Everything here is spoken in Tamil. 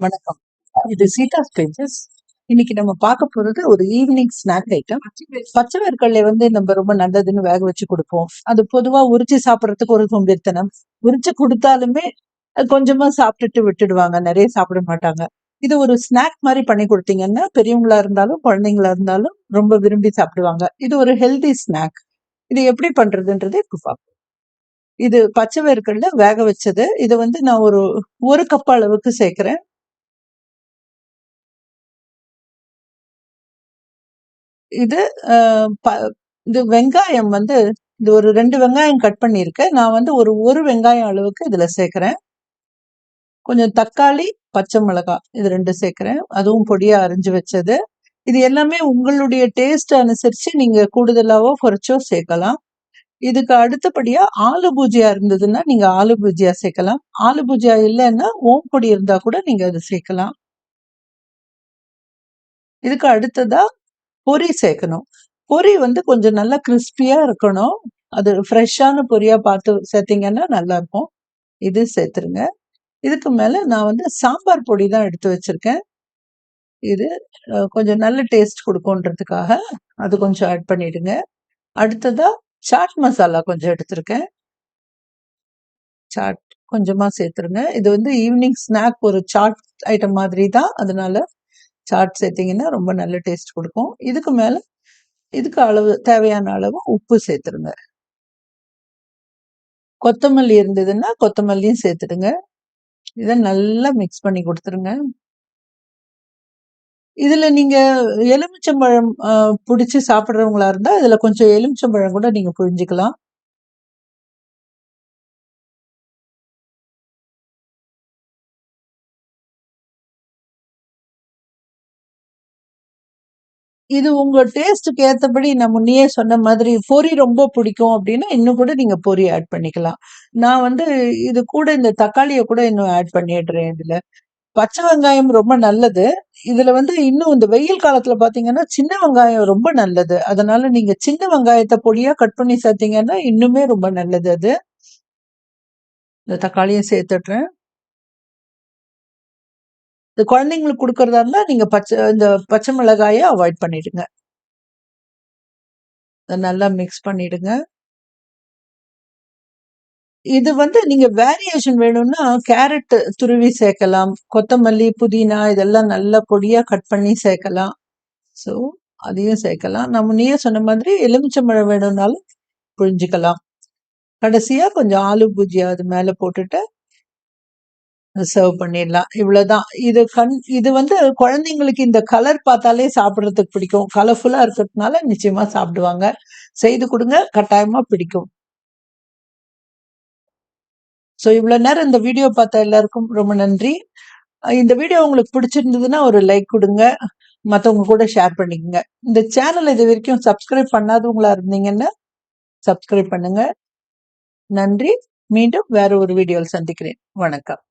வணக்கம். இது சீதா ஸ்பேசஸ் இன்னைக்கு நம்ம பார்க்க போறது ஒரு ஈவினிங் ஸ்நாக் ஐட்டம் பச்சை வேர்க்கடலை வந்து நம்ம ரொம்ப நல்லதுன்னு வேக வச்சு கொடுப்போம். அது பொதுவா உரிச்சு சாப்பிட்றதுக்கு ஒரு சோம்பேறித்தனம் உரிச்சு கொடுத்தாலுமே கொஞ்சமா சாப்பிட்டுட்டு விட்டுடுவாங்க. நிறைய சாப்பிட மாட்டாங்க. இது ஒரு ஸ்நாக் மாதிரி பண்ணி கொடுத்தீங்கன்னா பெரியவங்களா இருந்தாலும் குழந்தைங்களா இருந்தாலும் ரொம்ப விரும்பி சாப்பிடுவாங்க. இது ஒரு ஹெல்தி ஸ்நாக் இது எப்படி பண்றதுன்றதே இப்போ பார்ப்போம். இது பச்சை வேர்க்கடல வேக வச்சது. இதை வந்து நான் ஒரு ஒரு கப் அளவுக்கு சேர்க்கிறேன். இது அஹ், இது வெங்காயம் வந்து இது ஒரு ரெண்டு வெங்காயம் கட் பண்ணியிருக்கேன். நான் வந்து ஒரு ஒரு வெங்காயம் அளவுக்கு இதுல சேர்க்குறேன். கொஞ்சம் தக்காளி பச்சை மிளகாய் இது ரெண்டு சேர்க்குறேன். அதுவும் பொடியா அரிஞ்சு வச்சது. இது எல்லாமே உங்களுடைய டேஸ்ட் அனுசரிச்சு நீங்க கூடுதலாவோ குறைச்சோ சேர்க்கலாம். இதுக்கு அடுத்தபடியா ஆலு பூஜியா இருந்ததுன்னா நீங்க ஆலு பூஜியா சேர்க்கலாம். ஆலு பூஜியா இல்லைன்னா ஓம் பொடி இருந்தா கூட நீங்க அது சேர்க்கலாம். இதுக்கு அடுத்ததா பொரி சேர்க்கணும். பொரி வந்து கொஞ்சம் நல்லா கிறிஸ்பியாக இருக்கணும். அது ஃப்ரெஷ்ஷான பொரியாக பார்த்து சேர்த்திங்கன்னா நல்லாயிருக்கும் இது சேர்த்துருங்க. இதுக்கு மேலே நான் வந்து சாம்பார் பொடி தான் எடுத்து வச்சிருக்கேன். இது கொஞ்சம் நல்ல டேஸ்ட் கொடுக்கும்ன்றதுக்காக அது கொஞ்சம் ஆட் பண்ணிடுங்க. அடுத்ததாக சாட் மசாலா கொஞ்சம் எடுத்திருக்கேன். சாட் கொஞ்சமாக சேர்த்துருங்க. இது வந்து ஈவினிங் ஸ்நாக் ஒரு சாட் ஐட்டம் மாதிரி தான். அதனால சாட் சேர்த்தீங்கன்னா ரொம்ப நல்ல டேஸ்ட் கொடுக்கும். இதுக்கு மேல இதுக்கு அளவு தேவையான அளவு உப்பு சேர்த்துருங்க. கொத்தமல்லி இருந்ததுன்னா கொத்தமல்லியும் சேர்த்துடுங்க. இதை நல்லா மிக்ஸ் பண்ணி கொடுத்துருங்க. இதில் நீங்க எலுமிச்சம்பழம் பிடிச்சி சாப்பிட்றவங்களா இருந்தால் இருந்தா கொஞ்சம் எலுமிச்சம்பழம் கூட நீங்க புரிஞ்சுக்கலாம் இது உங்க டேஸ்ட்டுக்கு ஏற்றபடி நான் முன்னையே சொன்ன மாதிரி பொரி ரொம்ப பிடிக்கும் அப்படின்னா இன்னும் கூட நீங்கள் பொரி ஆட் பண்ணிக்கலாம். நான் வந்து இது கூட இந்த தக்காளியை கூட இன்னும் ஆட் பண்ணிடுறேன் இதில். பச்சை வெங்காயம் ரொம்ப நல்லது. இதுல வந்து இன்னும் இந்த வெயில் காலத்துல பாத்தீங்கன்னா சின்ன வெங்காயம் ரொம்ப நல்லது. அதனால நீங்க சின்ன வெங்காயத்தை பொடியா கட் பண்ணி சேர்த்தீங்கன்னா இன்னுமே ரொம்ப நல்லது அது. இந்த தக்காளியும் சேர்த்துடுறேன். இந்த குழந்தைங்களுக்கு கொடுக்கறதா இருந்தால் நீங்கள் பச்சை இந்த பச்சை மிளகாயை அவாய்ட் பண்ணிடுங்க. நல்லா மிக்ஸ் பண்ணிடுங்க. இது வந்து நீங்க வேரியேஷன் வேணும்னா கேரட் துருவி சேர்க்கலாம். கொத்தமல்லி புதினா இதெல்லாம் நல்லா பொடியா கட் பண்ணி சேர்க்கலாம். ஸோ அதையும் சேர்க்கலாம். நம்ம நீயே சொன்ன மாதிரி எலுமிச்சம்பழம் வேணும்னாலும் புழிஞ்சிக்கலாம். கடைசியா கொஞ்சம் ஆலு பூஜியா அது மேல போட்டுட்டு சர்வ் பண்ணிடலாம். இவ்வளோதான் இது கண் இது வந்து குழந்தைங்களுக்கு இந்த கலர் பார்த்தாலே சாப்பிட்றதுக்கு பிடிக்கும். கலர்ஃபுல்லாக இருக்கிறதுனால நிச்சயமாக சாப்பிடுவாங்க. செய்து கொடுங்க. கட்டாயமாக பிடிக்கும். ஸோ இவ்வளோ நேரம் இந்த வீடியோ பார்த்த எல்லாருக்கும் ரொம்ப நன்றி. இந்த வீடியோ உங்களுக்கு பிடிச்சிருந்ததுன்னா ஒரு லைக் கொடுங்க. மற்றவங்க கூட ஷேர் பண்ணிக்கோங்க. இந்த சேனல் இது வரைக்கும் சப்ஸ்கிரைப் பண்ணாதவங்களா இருந்தீங்கன்னா சப்ஸ்கிரைப் பண்ணுங்க. நன்றி. மீண்டும் வேற ஒரு வீடியோவில் சந்திக்கிறேன். வணக்கம்.